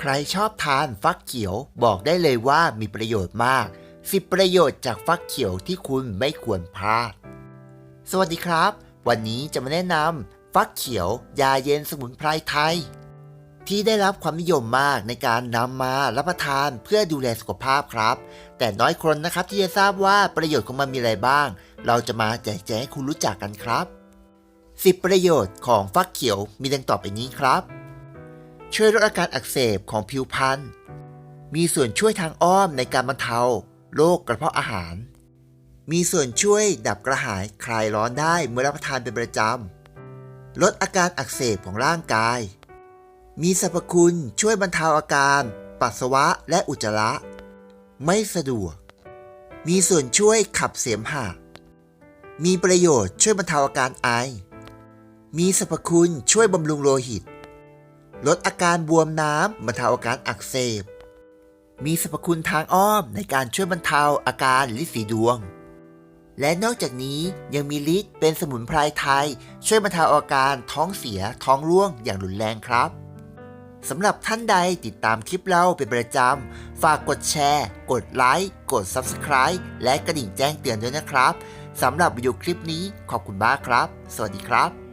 ใครชอบทานฟักเขียวบอกได้เลยว่ามีประโยชน์มาก 10 ประโยชน์จากฟักเขียวที่คุณไม่ควรพลาด สวัสดีครับ วันนี้จะมาแนะนำฟักเขียวยาเย็นสมุนไพรไทย ที่ได้รับความนิยมมากในการนำมารับประทานเพื่อดูแลสุขภาพครับ แต่น้อยคนนะครับที่จะทราบว่าประโยชน์ของมันมีอะไรบ้าง เราจะมาแจกแจงให้คุณรู้จักกันครับ 10 ประโยชน์ของฟักเขียวมีดังต่อไปนี้ครับ ช่วยลดอาการอักเสบของผิวพรรณ มีส่วนช่วยทางอ้อมในการบรรเทาโรคกระเพาะอาหาร มีส่วนช่วยดับกระหายคลายร้อนได้เมื่อรับประทานเป็นประจำ ลดอาการอักเสบของร่างกาย มีสรรพคุณช่วยบรรเทาอาการปัสสาวะและอุจจาระ ไม่สะดวก มีส่วนช่วยขับเสมหะ มีประโยชน์ช่วยบรรเทาอาการไอ มีสรรพคุณช่วยบำรุงโลหิต ลดอาการบวมน้ำบรรเทาอาการอักเสบ มีสรรพคุณทางอ้อมในการช่วยบรรเทาอาการลิสีดวง และนอกจากนี้ยังมีฤทธิ์เป็นสมุนไพรไทย ช่วยบรรเทาอาการท้องเสียท้องร่วงอย่างรุนแรงครับสำหรับท่านใดติดตามคลิปเราเป็นประจำ ฝากกดแชร์ กดไลค์ กด Subscribe และกระดิ่งแจ้งเตือนด้วยนะครับ สำหรับวิดีโอคลิปนี้ขอบคุณมากครับ สวัสดีครับ